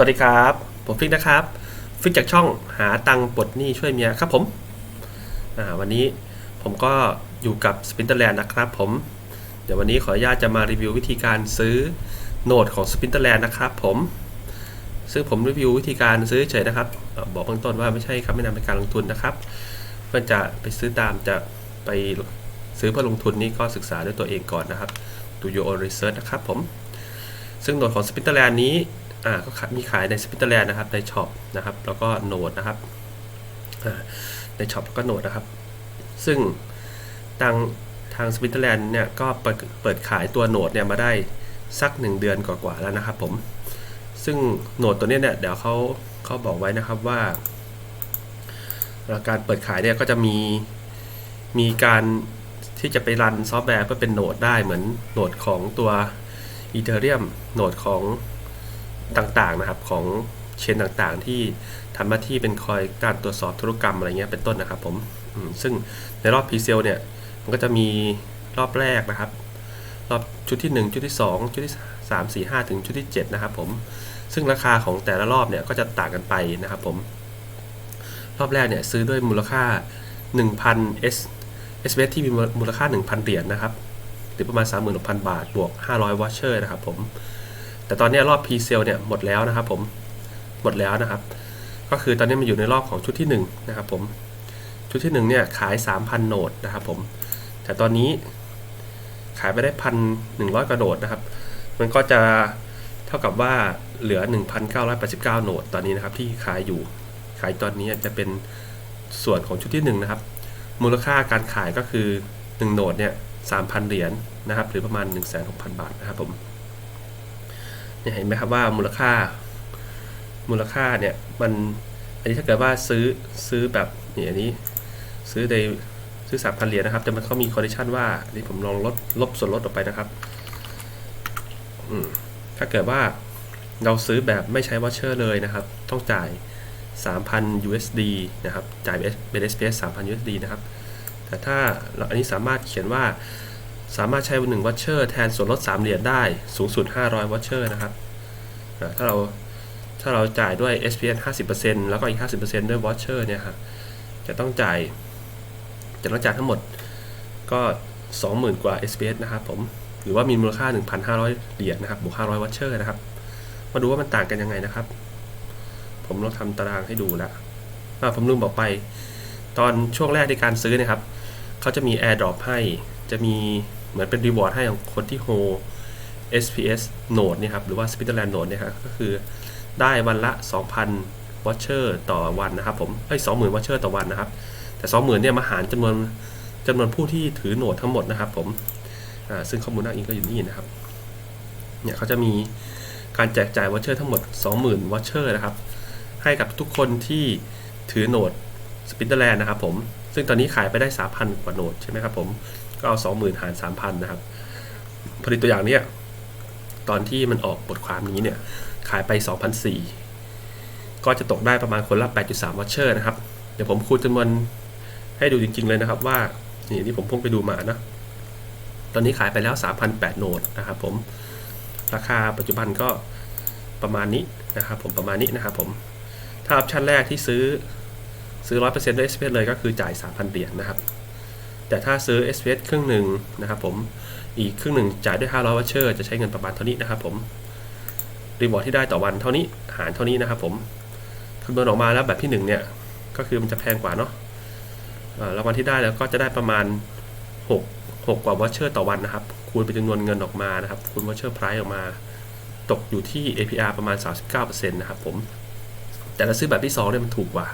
วัสดีครับ ผมฟิกนะครับ ฟิกจากช่องหาตังปลดหนี้ช่วยเมียครับผมอ่าวันนี้ผมก็อยู่กับสปินเตอร์แลนด์นะครับผม เดี๋ยววันนี้ขออนุญาตจะมารีวิววิธีการซื้อโหนดของสปินเตอร์แลนด์นะครับผม ซึ่งผมรีวิววิธีการซื้อเฉยนะครับ บอกเบื้องต้นว่าไม่ใช่คำแนะนำในการลงทุนนะครับเพื่อนจะไปซื้อตามจะไปซื้อเพื่อลงทุนนี่ก็ศึกษาด้วยตัวเองก่อนนะครับ do your own research นะครับผม ซึ่งโหนดของสปินเตอร์แลนด์นี้ อ่าก็มีขายในสปินเตอร์แลนด์นะครับในช็อปนะครับแล้วก็โนดนะครับอ่าในช็อปก็โนดนะครับ ซึ่งทางทางสปินเตอร์แลนด์เนี่ยก็เปิดเปิดขายตัวโนดเนี่ยมาได้สัก 1 เดือนกว่าๆแล้วนะครับผมซึ่งโนดตัวนี้เนี่ยเดี๋ยวเขาเขาบอกไว้นะครับว่าการเปิดขายเนี่ยก็จะมีมีการที่จะไปรันซอฟต์แวร์เพื่อเป็นโนดได้เหมือนโนดของตัวอีเทเรียมโนดของ ต่างๆนะครับของเชนต่างๆ ที่ทำหน้าที่เป็นคอยการตรวจสอบธุรกรรมอะไรเงี้ยเป็นต้นนะครับผมซึ่งในรอบพรีเซลเนี่ยมันก็จะมีรอบแรกนะครับ รอบชุดที่ 1 ชุดที่ 2 ชุดที่ 3 4 5 ถึงชุดที่ 7 นะครับผมซึ่งราคาของแต่ละรอบเนี่ยก็จะต่างกันไปนะครับผมรอบแรกเนี่ยซื้อด้วยมูลค่า 1,000 S S ที่มีมูลค่า 1,000 เหรียญนะครับ หรือประมาณ 36,000 บาท บวก 500 วอชเชอร์นะครับผม แต่ตอนนี้รอบพรีเซลเนี่ยหมดแล้วนะครับผมหมดแล้วนะครับ ก็คือตอนนี้มันอยู่ในรอบของชุดที่1นะครับผมชุดที่1เนี่ยขาย 3,000 โหนดนะครับผมแต่ตอนนี้ขายไปได้พันหนึ่งร้อยกระโดดนะครับ มันก็จะเท่ากับว่าเหลือ 1,989 โหนดตอนนี้นะครับที่ขายอยู่ขายตอนนี้จะเป็นส่วนของชุดที่ 1 นะครับ มูลค่าการขายก็คือ 1 โหนดเนี่ย3,000 เหรียญนะครับ หรือประมาณ 16,000 บาทนะครับผม เห็นไหมครับว่ามูลค่า มูลค่าเนี่ยมันอันนี้ถ้าเกิดว่าซื้อซื้อแบบนี่อันนี้ซื้อในซื้อ3,000เหรียญนะครับ แต่มันเขามีคอนดิชันว่าอันนี้ผมลองลดลบส่วนลดออกไปนะครับถ้าเกิดว่าเราซื้อแบบไม่ใช้วอชเชอร์เลยนะครับ ต้องจ่าย 3,000 USD นะครับ จ่ายเป็น SPS 3,000 USD นะครับ แต่ถ้าเราอันนี้สามารถเขียนว่า สามารถใช้หนึ่งวัชเชอร์แทนส่วนลด 3 เหรียญได้สูงสุด 500 วัชเชอร์นะครับถ้าเราถ้าเราจ่ายด้วย SPN 50%แล้วก็อีก 50%ด้วยวัชเชอร์เนี่ยครับจะต้องจ่าย จะต้องจ่ายทั้งหมดก็ 20,000 กว่า SPS นะครับผมหรือว่ามีมูลค่า 1,500 เหรียญนะครับบวก500 วัชเชอร์นะครับ มาดูว่ามันต่างกันยังไงนะครับ ผมลองทำตารางให้ดูแล้วอ่าผมลืมบอกไป ตอนช่วงแรกในการซื้อนะครับเขาจะมี AirDrop ให้จะมี เหมือนเป็นรีวอร์ดให้ของคนที่โฮ SPS Node เนี่ยครับ หรือว่า Spitterland Node เนี่ยครับก็คือได้วันละ 2,000 Watcher ต่อวันนะครับผมเอ้ย20,000 Watcher ต่อวันนะครับ แต่ 20,000 เนี่ยมาหารจำนวนจำนวนผู้ที่ถือโหนดทั้งหมดนะครับผมอ่าซึ่งข้อมูลอ้างอิงก็อยู่นี่นะครับ เนี่ยเขาจะมีการแจกจ่าย Watcher ทั้งหมด 20,000 Watcher นะครับ ให้กับทุกคนที่ถือโหนดสปินเตอร์แลนด์นะครับผม ซึ่งตอนนี้ขายไปได้ 3,000 กว่าโหนดใช่ไหมครับผม ก็เอา20,000หาร3,000นะครับ ผลิตตัวอย่างเนี้ยตอนที่มันออกบทความนี้เนี่ย ขายไป 2,004ก็จะตกได้ประมาณคนละ 8.3 วอชเชอร์นะครับ เดี๋ยวผมคูณจำนวนให้ดูจริง ๆ เลยนะครับว่า นี่ที่ผมเพิ่งไปดูมานะ ตอนนี้ขายไปแล้ว 3,008โหนดนะครับผม ราคาปัจจุบันก็ประมาณนี้นะครับผมประมาณนี้นะครับผม ถ้าออปชั่นแรกที่ซื้อซื้อ 100%ด้วย SPS เลยก็คือจ่าย 3,000 เหรียญนะครับ แต่ถ้าซื้อ SPS ครึ่งหนึ่งนะครับผมอีกครึ่งหนึ่งจ่ายด้วย 500วัชเชอร์จะใช้เงินประมาณเท่านี้นะครับผมรีวอร์ดที่ได้ต่อวันเท่านี้หารเท่านี้นะครับผมคำนวณออกมาแล้วแบบที่ 1 เนี่ย ก็คือมันจะแพงกว่าเนาะรางวัลที่ได้แล้วก็จะได้ประมาณ 6 6กว่าวัชเชอร์ต่อวันนะครับ คูณเป็นจำนวนเงินออกมานะครับ คูณวัชเชอร์ไพรส์ออกมา ตกอยู่ที่ APR ประมาณ 39%นะครับผม แต่ถ้าซื้อแบบที่2เนี่ยมันถูกกว่า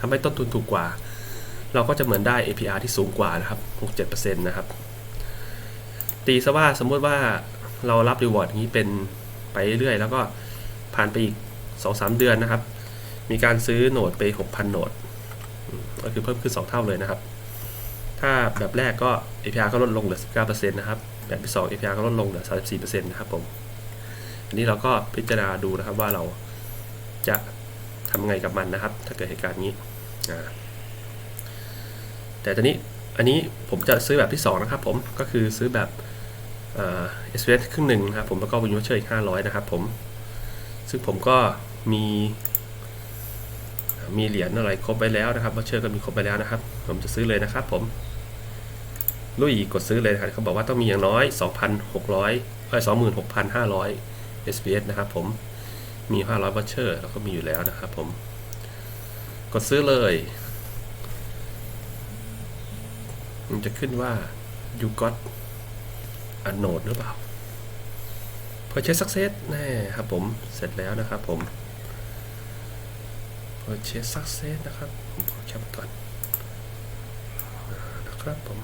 ทำให้ต้นทุนถูกกว่า เราก็จะเหมือนได้ APR ที่สูงกว่านะครับ 6-7%นะครับ ตีซะว่าสมมติว่าเรารับรีวอร์ดนี้เป็นไปเรื่อยๆ แล้วก็ผ่านไปอีก 2-3 เดือนนะครับ มีการซื้อโหนดไป 6,000 โหนด ก็คือเพิ่มขึ้น 2 เท่าเลยนะครับ ถ้าแบบแรกก็ APR ก็ลดลงเหลือ 19%นะครับ แบบที่ 2 APR ก็ลดลงเหลือ 34%นะครับผม อันนี้เราก็พิจารณาดูนะครับว่าเราจะทำไงกับมันนะครับ ถ้าเกิดเหตุการณ์นี้อ่า แต่ตอนนี้อันนี้ผมจะซื้อแบบที่ 2 นะครับผมก็คือซื้อแบบเอสเวสครึ่งหนึ่งครับผมแล้วก็วินวเชอร์อีก500 นะครับผมซึ่งผมก็มีมีเหรียญอะไรครบไปแล้วนะครับวอเชอร์ก็มีครบไปแล้วนะครับ ผมจะซื้อเลยนะครับผมลุยกดซื้อเลยนะครับเขาบอกว่าต้องมีอย่างน้อย 2,600เอ้ย26,500 SPS นะครับผมมี 500วอเชอร์แล้วก็มีอยู่แล้วนะครับผม กดซื้อเลย มันจะขึ้นว่า you got a node หรือเปล่า purchase success แน่ครับผมเสร็จแล้วนะครับผม purchase success นะครับ ผมขอแคปก่อนนะครับผม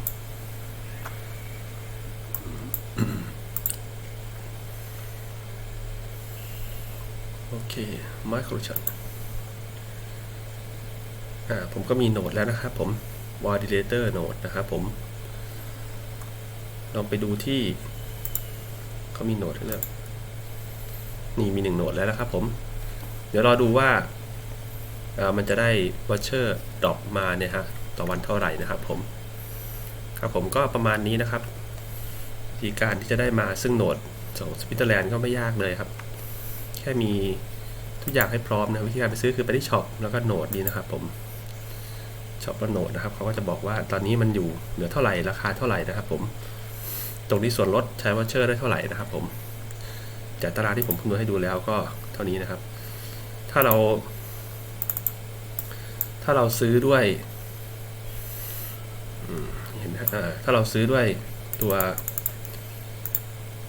โอเค microchart อ่า ผมก็มีโหนดแล้วนะครับผม validator node นะครับผม ลองไปดูที่เขามีโนดให้เลือกนี่มีหนึ่งโนดแล้วนะครับผม เดี๋ยวรอดูว่ามันจะได้วอเชอร์ดรอปมาเนี่ยฮะต่อวันเท่าไหร่นะครับผม ครับผมก็ประมาณนี้นะครับวิธีการที่จะได้มาซึ่งโนดของสวิตเซอร์แลนด์ก็ไม่ยากเลยครับ แค่มีทุกอย่างให้พร้อมนะวิธีการไปซื้อคือไปที่ช็อปแล้วก็โนดนี้นะครับผม ช็อปโนดนะครับเขาก็จะบอกว่าตอนนี้มันอยู่เหลือเท่าไหร่ราคาเท่าไหร่นะครับผม ตรงนี้ส่วนลดใช้วอเชอร์ได้เท่าไหร่นะครับผมจากตารางที่ผมคำนวณให้ดูแล้วก็เท่านี้นะครับ ถ้าเรา ถ้าเราซื้อด้วยเห็นนะถ้าเราซื้อด้วยตัว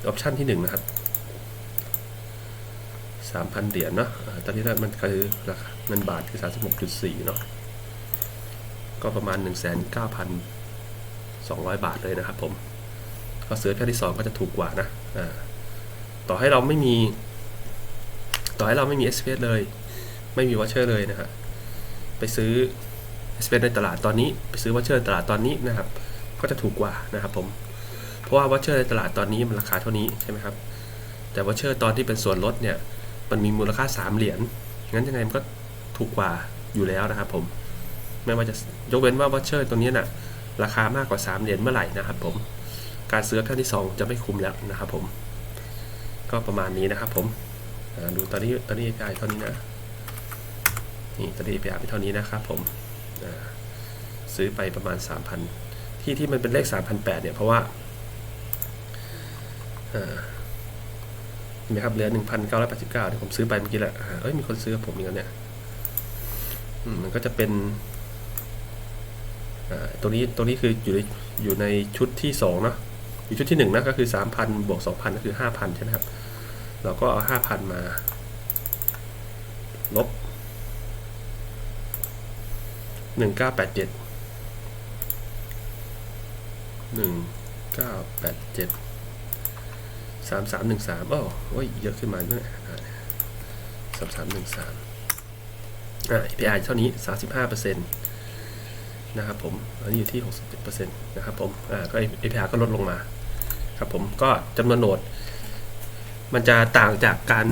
ออปชันที่หนึ่งนะครับสามพันเหรียญเนาะอ่าตอนนี้มันคือราคาเงินบาทคือสามสิบหกจุดสี่เนาะ ก็ประมาณหนึ่งแสนเก้าพันสองร้อยบาทเลยนะครับผมก็ซื้อแค่ที่สองก็จะถูกกว่านะต่อให้เราไม่มี ต่อให้เราไม่มี s p s เลย ไม่มีวอเชอร์เลยนะฮะไปซื้อ s p s ในตลาดตอนนี้ ไปซื้อวอเชอร์ในตลาดตอนนี้นะครับ ก็จะถูกกว่านะครับผมเพราะว่าวอเชอร์ในตลาดตอนนี้มันราคาเท่านี้ใช่ไหมครับแต่วอเชอร์ตอนที่เป็นส่วนลดเนี่ยมันมีมูลค่า 3 เหรียญงั้นยังไงมันก็ถูกกว่าอยู่แล้วนะครับผม ไม่ว่าจะยกเว้นว่าวอเชอร์ตัวนี้น่ะราคามากกว่า 3 เหรียญเมื่อไหร่นะครับผม การซื้อขั้นที่ 2 จะไม่คุ้มแล้วนะครับผม ก็ประมาณนี้นะครับผมดูตอนนี้ตอนนี้ API เท่านี้นะ นี่ตอนนี้ API เป็นเท่านี้นะครับผมซื้อไปประมาณ 3,000 ที่ที่มันเป็นเลข 3,800 เนี่ย เพราะว่าเห็นไหมครับเหลือ 1,989ที่ผมซื้อไปเมื่อกี้แหละเอ้ยมีคนซื้อกับผมอีกแล้วเนี่ยมันก็จะเป็น ตัวนี้ตัวนี้คืออยู่ในอยู่ในชุดที่2เนอะอยู่ชุดที่1นะก็คือ 3,000บวก2,000 ก็คือ 5,000 ใช่ไหมครับ เราก็เอา 5,000 มา ลบ 1987 1987 3313อ้โอ้ยเยอะขึ้นมาด้วย3313อ่า API เท่านี้ 35%เนะครับผม อันนี้อยู่ที่ 67%นะครับผม อ่า ก็ API ก็ลดลงมา ครับผม ก็จำนวนโหนด มันจะต่างจากการ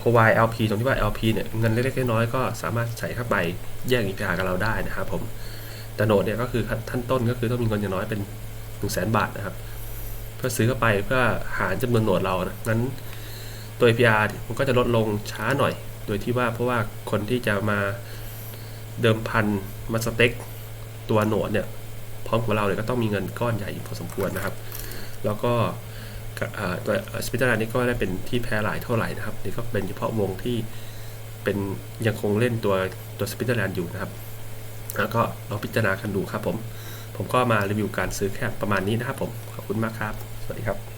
provide LP ตรงที่ว่า LP เนี่ย เงินเล็กๆน้อยๆก็สามารถใส่เข้าไปแยก API กับเราได้นะครับผม แต่โหนดเนี่ยก็คือขั้นต้นก็คือต้องมีเงินอย่างน้อยเป็น 1 0 0 0 0 0 บาทนะครับ เพื่อซื้อเข้าไปเพื่อหารจำนวนโหนดเรานะงั้นตัว APR มันก็จะลดลงช้าหน่อย โดยที่ว่าเพราะว่าคนที่จะมาเดิมพันมาสเต็ก ตัวโหนดเนี่ยพร้อมกับเราเนี่ยก็ต้องมีเงินก้อนใหญ่พอสมควรนะครับ แล้วก็อ่าตัวสปิตเตอร์นี้ก็ได้เป็นที่แพร่หลายเท่าไหร่นะครับนี่ก็เป็นเฉพาะวงที่เป็นยังคงเล่นตัวตัวสปิตเตอร์แลนด์อยู่นะครับ แล้วก็ลองพิจารณากันดูครับผม ผมก็มารีวิวการซื้อแค่ประมาณนี้นะครับผม ขอบคุณมากครับ สวัสดีครับ